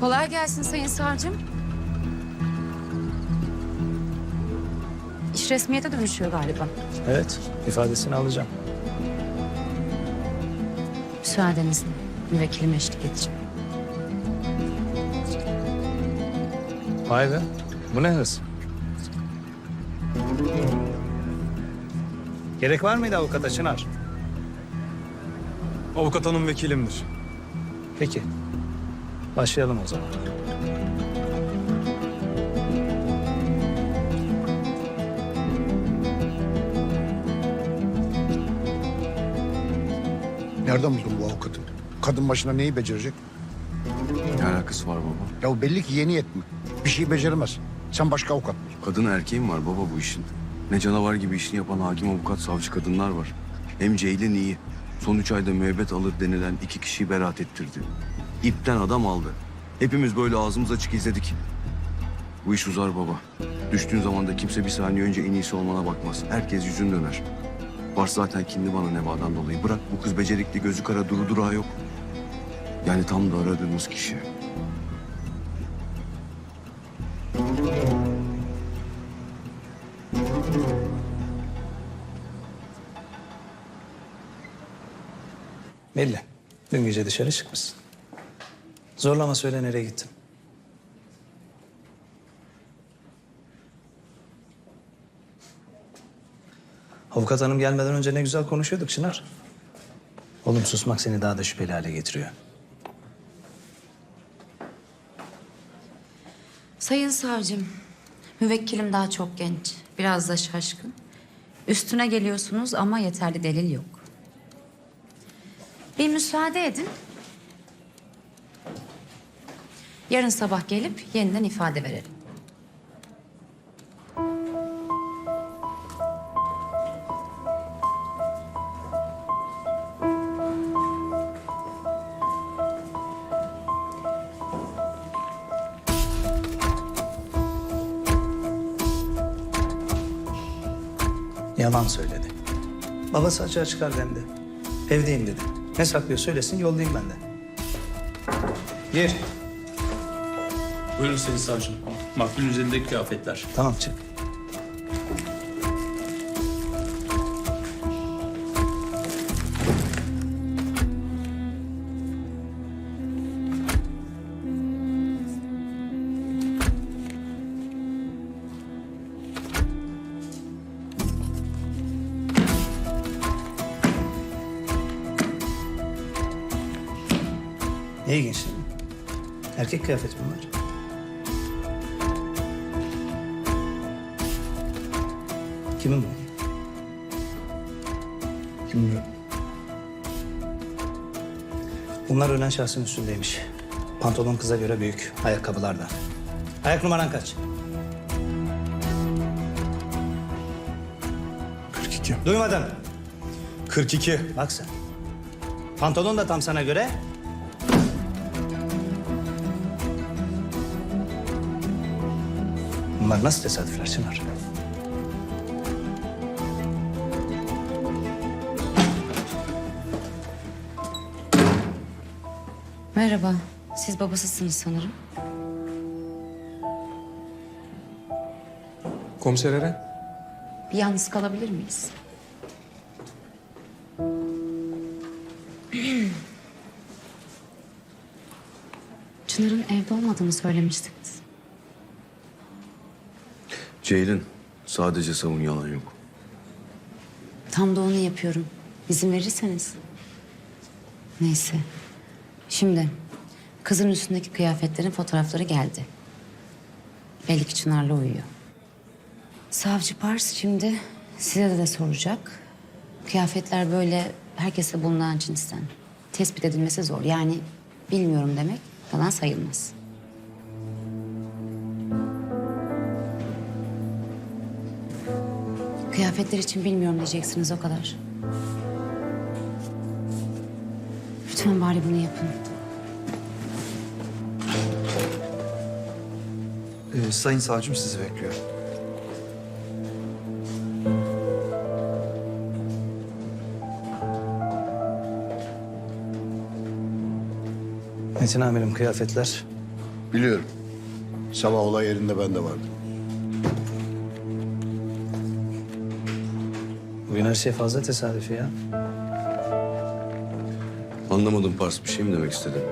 Kolay gelsin Sayın Savcım. İş resmiyete dönüşüyor galiba. Evet, ifadesini alacağım. Müsaadenizle müvekkilime eşlik edeceğim. Vay be, bu ne hız? Gerek var mıydı avukata Çınar? Avukat hanım vekilimdir. Peki, başlayalım o zaman. Nereden buldun bu avukatı? Kadın başına neyi becerecek? Ne alakası var baba? Ya belli ki yeni yetme. Bir şey beceremez. Sen başka avukat bul. Kadın erkeği mi var baba bu işin? Ne canavar gibi işini yapan hakim, avukat, savcı kadınlar var. Hem Ceylin iyi. Son üç ayda müebbet alır denilen iki kişiyi beraat ettirdi. İpten adam aldı. Hepimiz böyle ağzımız açık izledik. Bu iş uzar baba. Düştüğün zaman da kimse bir saniye önce en iyisi olmana bakmaz. Herkes yüzün döner. Var zaten kinli bana Neva'dan dolayı. Bırak bu kız becerikli, gözü kara, duru durağı yok. Yani tam da aradığımız kişi. Belli, dün gece dışarı çıkmışsın. Zorlama söyle nereye gittin? Avukat hanım gelmeden önce ne güzel konuşuyorduk Çınar. Oğlum susmak seni daha da şüpheli hale getiriyor. Sayın savcım, müvekkilim daha çok genç, biraz da şaşkın. Üstüne geliyorsunuz ama yeterli delil yok. Bir müsaade edin. Yarın sabah gelip yeniden ifade verelim. Yalan söyledi. Babası açığa çıkar dendi. Evdeyim dedi. Ne saklıyor söylesin yollayayım ben de. Gir. Buyurun Sayın Savcım. Makbulün üzerindeki kıyafetler. Tamam çık. Ne ilginç? Erkek kıyafeti bunlar. Kimin bu? Bilmiyorum. Bunlar ölen şahsın üstündeymiş. Pantolon kıza göre büyük. Ayakkabılar da. Ayak numaran kaç? 42. Duymadım. 42. Bak sen. Pantolon da tam sana göre. Bunlar nasıl tesadüfler Çınar? Merhaba, siz babasısınız sanırım. Komiser Eren. Bir yalnız kalabilir miyiz? Çınar'ın evde olmadığını söylemiştiniz. Ceylin, sadece savun yalan yok. Tam da onu yapıyorum. İzin verirseniz. Neyse. Şimdi kızın üstündeki kıyafetlerin fotoğrafları geldi. Belli ki Çınar'la uyuyor. Savcı Pars şimdi size de, soracak. Kıyafetler böyle herkese bulunan cinsten. Tespit edilmesi zor. Yani bilmiyorum demek falan sayılmaz. Kıyafetler için bilmiyorum diyeceksiniz o kadar. Lütfen bari bunu yapın. Ee, sayın savcım sizi bekliyor. Metin amirim kıyafetler Biliyorum. Sabah olay yerinde ben de vardım. Bugün her şey fazla tesadüfi ya. Anlamadım Pars bir şey mi demek istedin?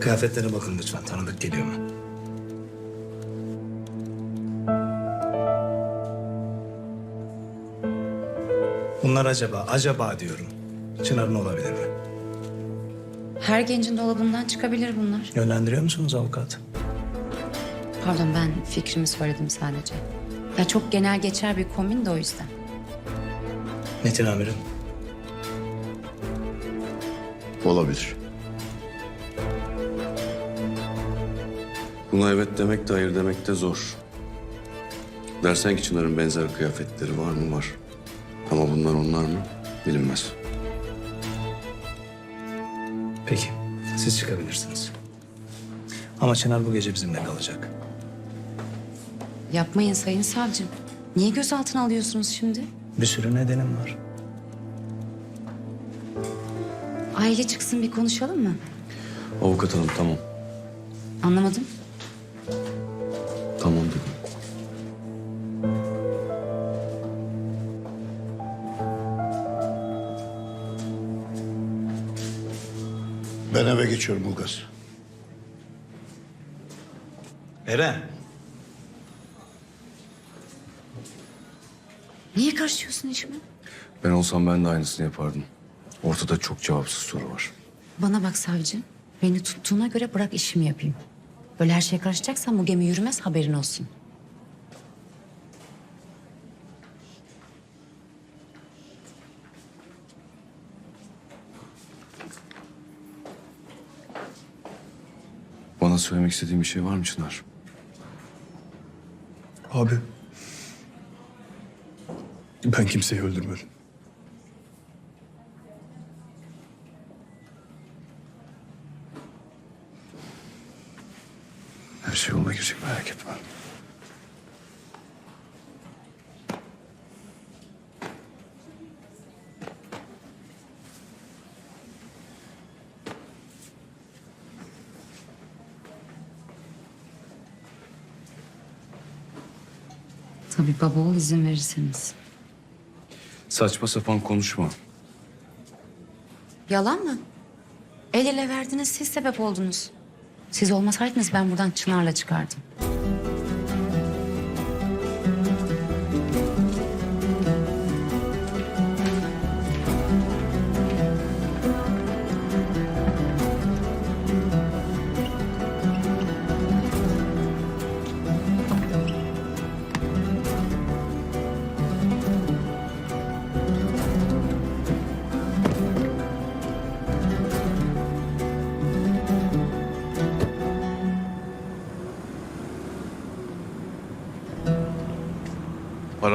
Kıyafetlere bakın lütfen. Tanıdık geliyor mu? Bunlar acaba, acaba diyorum. Çınar'ın olabilir mi? Her gencin dolabından çıkabilir bunlar. Yönlendiriyor musunuz avukat? Pardon ben fikrimi söyledim sadece. Ya çok genel geçer bir kombin de o yüzden. Metin amirim. Olabilir. Buna evet demek de hayır demek de zor. Dersen ki Çınar'ın benzer kıyafetleri var mı? Var. Ama bunlar onlar mı? Bilinmez. Peki, siz çıkabilirsiniz. Ama Çınar bu gece bizimle kalacak. Yapmayın sayın savcım. Niye gözaltına alıyorsunuz şimdi? Bir sürü nedenim var. Aile çıksın bir konuşalım mı? Avukat hanım tamam. Anlamadım. Tamam dedim. Ben eve geçiyorum Ulgaz. Eren. Niye karışıyorsun işime? Ben olsam ben de aynısını yapardım. Ortada çok cevapsız soru var. Bana bak savcı. Beni tuttuğuna göre bırak işimi yapayım. Böyle her şeye karışacaksan bu gemi yürümez haberin olsun. Bana söylemek istediğin bir şey var mı Çınar? Abi. Ben kimseyi öldürmedim. Her şey yoluna girecek merak etme. Tabii baba oğul izin verirseniz. Saçma sapan konuşma. Yalan mı? El ele verdiniz siz sebep oldunuz. Siz olmasaydınız ben buradan Çınar'la çıkardım.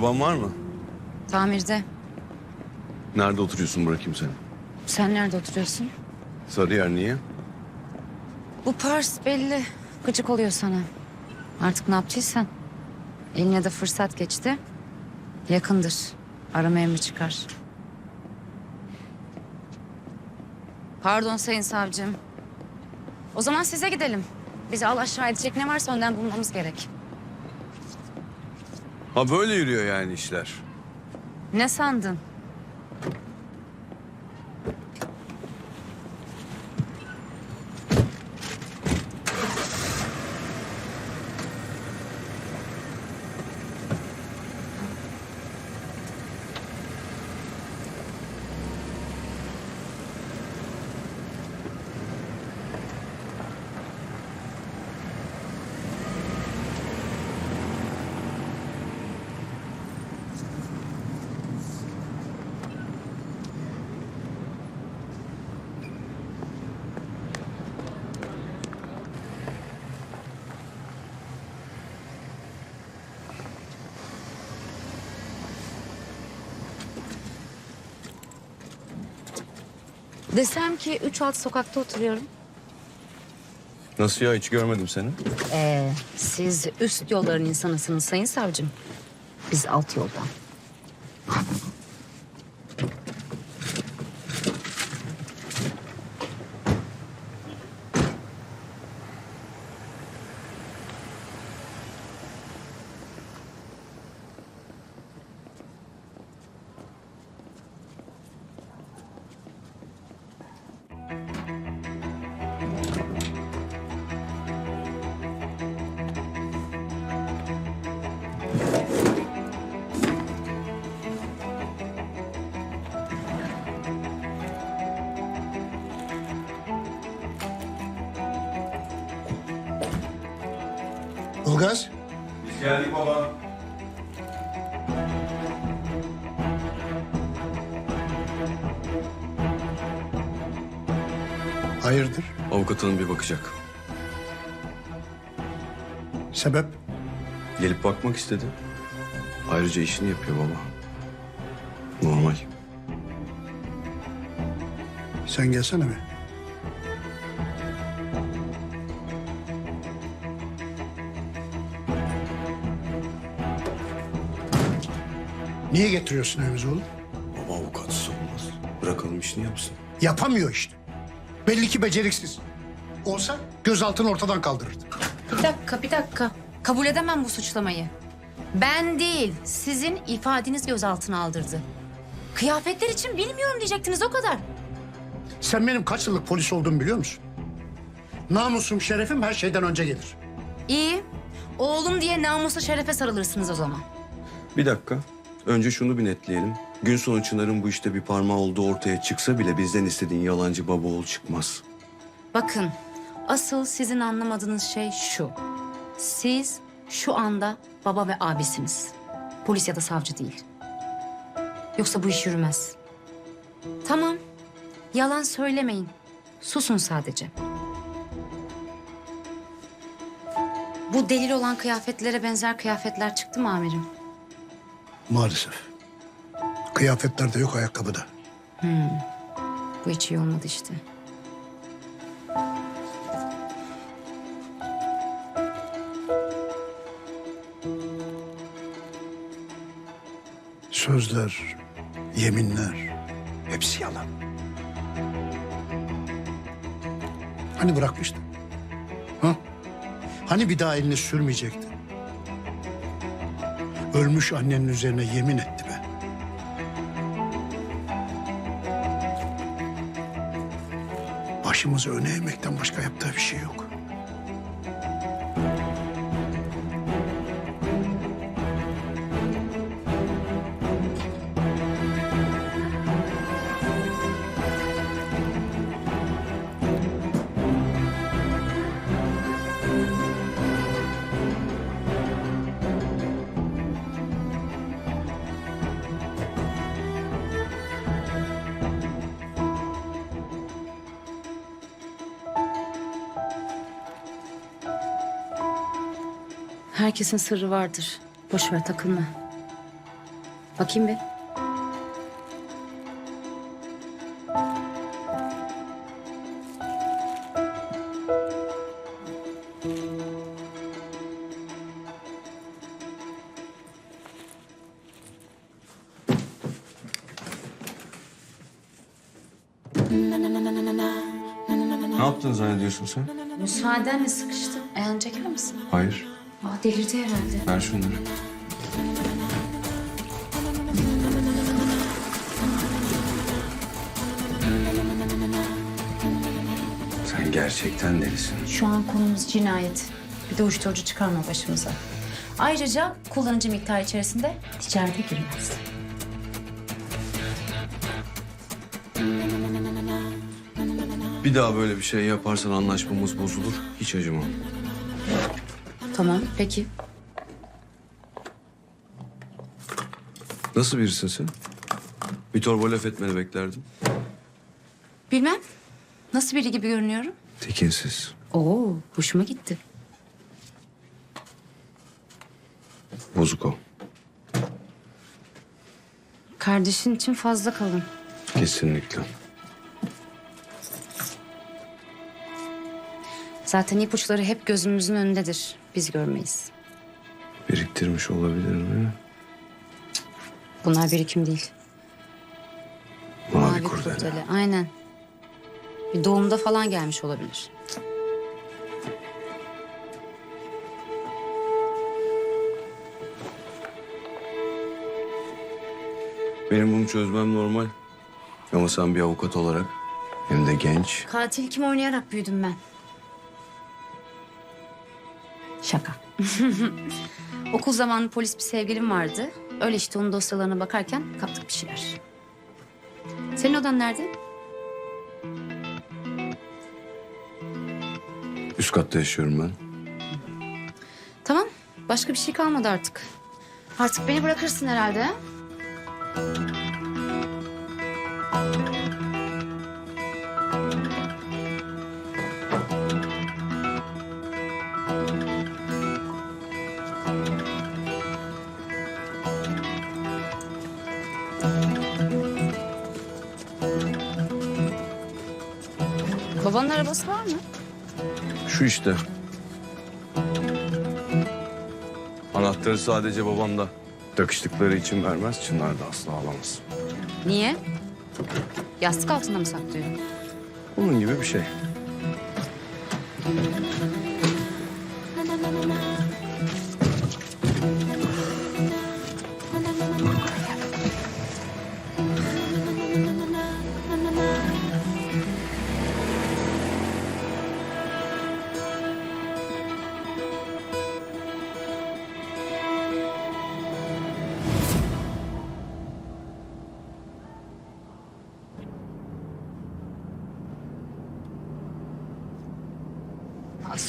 Araban var mı? Tamirde. Nerede oturuyorsun bırakayım seni? Sen nerede oturuyorsun? Sarıyer niye? Bu pars belli. Gıcık oluyor sana. Artık ne yaptıysan. Eline de fırsat geçti. Yakındır. Arama emri çıkar. Pardon sayın savcım. O zaman size gidelim. Bizi al aşağı edecek ne varsa önden bulmamız gerek. Ha böyle yürüyor yani işler. Ne sandın? Desem ki üç alt sokakta oturuyorum. Nasıl ya hiç görmedim seni. Ee, siz üst yolların insanısınız sayın savcım. Biz alt yoldan. Ilgaz. Geldik baba. Hayırdır? Avukat hanım bir bakacak. Sebep? Gelip bakmak istedi. Ayrıca işini yapıyor baba. Normal. Sen gelsene bir. Niye getiriyorsun evimize oğlum? Baba avukatsız olmaz. Bırakalım işini yapsın. Yapamıyor işte. Belli ki beceriksiz. Olsa gözaltını ortadan kaldırırdı. Bir dakika, bir dakika. Kabul edemem bu suçlamayı. Ben değil, sizin ifadeniz gözaltına aldırdı. Kıyafetler için bilmiyorum diyecektiniz o kadar. Sen benim kaç yıllık polis olduğumu biliyor musun? Namusum, şerefim her şeyden önce gelir. İyi. Oğlum diye namusla şerefe sarılırsınız o zaman. Bir dakika. Önce şunu bir netleyelim. Gün sonu Çınar'ın bu işte bir parmağı olduğu ortaya çıksa bile bizden istediğin yalancı baba oğul çıkmaz. Bakın, asıl sizin anlamadığınız şey şu. Siz şu anda baba ve abisiniz. Polis ya da savcı değil. Yoksa bu iş yürümez. Tamam, yalan söylemeyin. Susun sadece. Bu delil olan kıyafetlere benzer kıyafetler çıktı mı amirim? Maalesef. Kıyafetlerde yok ayakkabıda. Bu hiç iyi olmadı işte. Sözler, yeminler hepsi yalan. Hani bırakmıştın? Ha? Hani bir daha elini sürmeyecektin? Ölmüş annenin üzerine yemin etti be. Başımızı öne eğmekten başka yaptığı bir şey yok. Herkesin sırrı vardır. Boş ver takılma. Bakayım bir. Ne yaptın zannediyorsun sen? Müsaadenle sıkıştım. Ayağını çeker misin? Hayır. Aa, delirdi herhalde. Ver şunları. Sen gerçekten delisin. Şu an konumuz cinayet. Bir de uyuşturucu çıkarma başımıza. Ayrıca kullanıcı miktar içerisinde ticarete girmez. Bir daha böyle bir şey yaparsan anlaşmamız bozulur. Hiç acımam. Tamam, peki. Nasıl birisin sen? Bir torba laf etmeni beklerdim. Bilmem. Nasıl biri gibi görünüyorum? Tekinsiz. Oo, hoşuma gitti. Bozuk o. Kardeşin için fazla kalın. Kesinlikle. Zaten ipuçları hep gözümüzün önündedir. Biz görmeyiz. Biriktirmiş olabilir mi? Bunlar birikim değil. Mavi, kurdele. Aynen. Bir doğumda falan gelmiş olabilir. Benim bunu çözmem normal. Ama sen bir avukat olarak hem de genç. Katil kim oynayarak büyüdüm ben. Şaka. Okul zamanı polis bir sevgilim vardı. Öyle işte onun dosyalarına bakarken kaptık bir şeyler. Senin odan nerede? Üst katta yaşıyorum ben. Tamam. Başka bir şey kalmadı artık. Artık beni bırakırsın herhalde. ha? Babanın arabası var mı? Şu işte. Anahtarı sadece babamda. Takıştıkları için vermez, Çınar da asla alamaz. Niye? Yastık altında mı saklıyor? Onun gibi bir şey.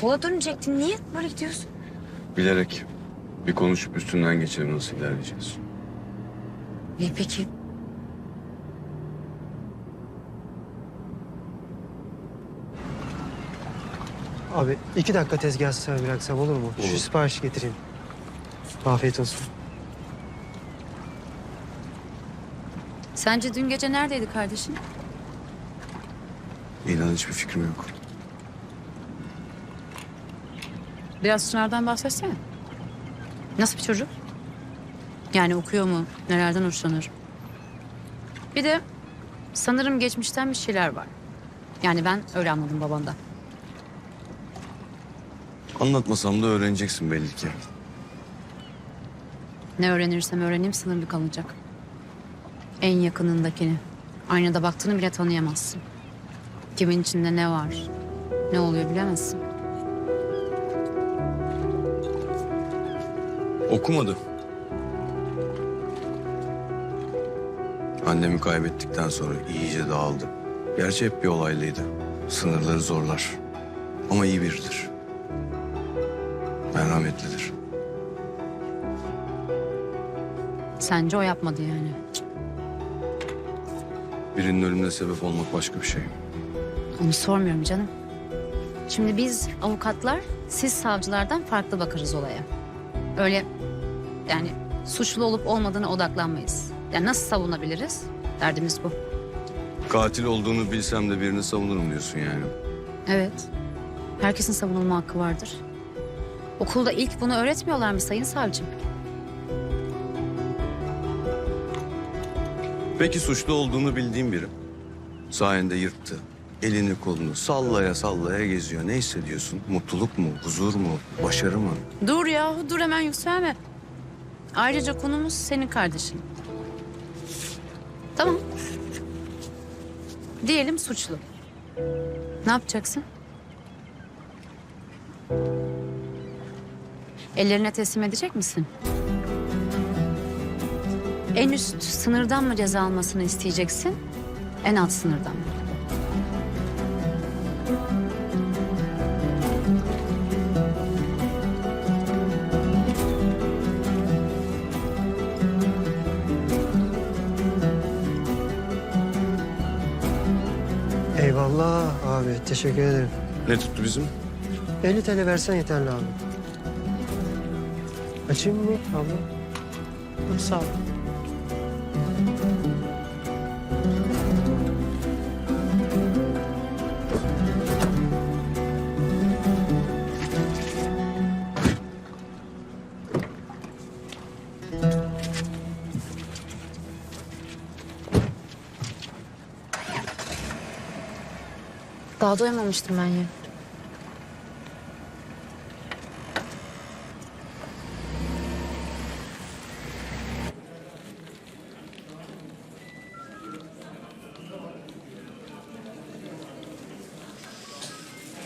Sola dönecektin. Niye böyle gidiyorsun? Bilerek bir konuşup üstünden geçelim nasıl ilerleyeceğiz. İyi peki. Abi iki dakika tezgah sana bıraksam olur mu? Şu siparişi getireyim. Afiyet olsun. Sence dün gece neredeydi kardeşin? İnan hiçbir fikrim yok. Biraz Çınar'dan bahsetsene. Nasıl bir çocuk? Yani okuyor mu? Nelerden hoşlanır? Bir de sanırım geçmişten bir şeyler var. Yani ben öyle anladım babandan. Anlatmasam da öğreneceksin belli ki. Ne öğrenirsem öğreneyim sınırlı kalacak. En yakınındakini. Aynada baktığını bile tanıyamazsın. Kimin içinde ne var, ne oluyor bilemezsin. Okumadı. Annemi kaybettikten sonra iyice dağıldı. Gerçi hep bir olaylıydı. Sınırları zorlar. Ama iyi biridir. Merhametlidir. Sence o yapmadı yani. Birinin ölümüne sebep olmak başka bir şey. Onu sormuyorum canım. Şimdi biz avukatlar, siz savcılardan farklı bakarız olaya. Öyle yani suçlu olup olmadığına odaklanmayız. Yani nasıl savunabiliriz? Derdimiz bu. Katil olduğunu bilsem de birini savunurum diyorsun yani. Evet. Herkesin savunulma hakkı vardır. Okulda ilk bunu öğretmiyorlar mı sayın savcım? Peki suçlu olduğunu bildiğim biri. Sayende yırttı. Elini kolunu sallaya sallaya geziyor. Ne hissediyorsun? Mutluluk mu? Huzur mu? Başarı mı? Dur ya, dur hemen yükselme. Ayrıca konumuz senin kardeşin. Tamam. Diyelim suçlu. Ne yapacaksın? Ellerine teslim edecek misin? En üst sınırdan mı ceza almasını isteyeceksin? En alt sınırdan mı? Teşekkür ederim. Ne tuttu bizim? 50 TL versen yeterli abi. Açayım mı abla? Sağ ol. Daha doyamamıştım ben ya.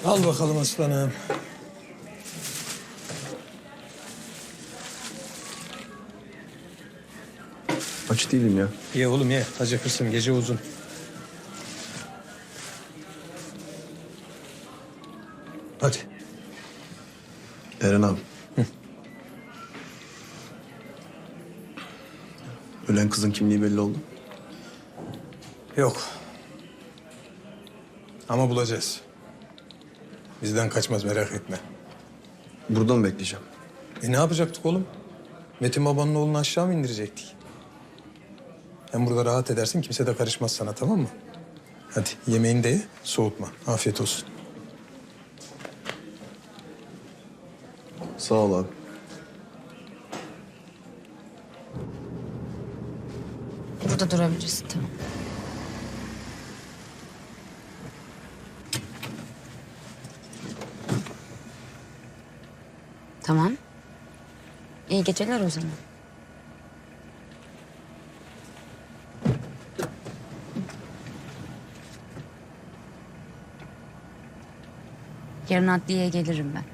Al bakalım aslanım. Aç değilim ya. Ye oğlum ye. Acıkırsın. Gece uzun. Eren abi. Hı. Ölen kızın kimliği belli oldu. Yok. Ama bulacağız. Bizden kaçmaz merak etme. Burada mı bekleyeceğim? E ne yapacaktık oğlum? Metin babanın oğlunu aşağı mı indirecektik? Hem burada rahat edersin kimse de karışmaz sana tamam mı? Hadi yemeğini de ye, soğutma. Afiyet olsun. Sağ ol abi. Burada durabilirsin tamam. Tamam. İyi geceler o zaman. Yarın adliyeye gelirim ben.